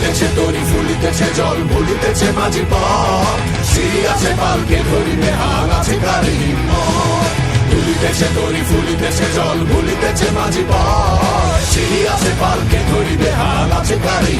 ফুলিতেছে তরি ফুলিতেছে, জল ভুলিতেছে মাঝি পি সিঁড়ি আছে, পালকে ধরিবে হাল আছে, গাড়ি তুলিতেছে তরি ফুলিতেছে, জল ভুলিতেছে মাঝি পি সিঁড়ি আছে, পালকে ধরিবে হাল আছে কারি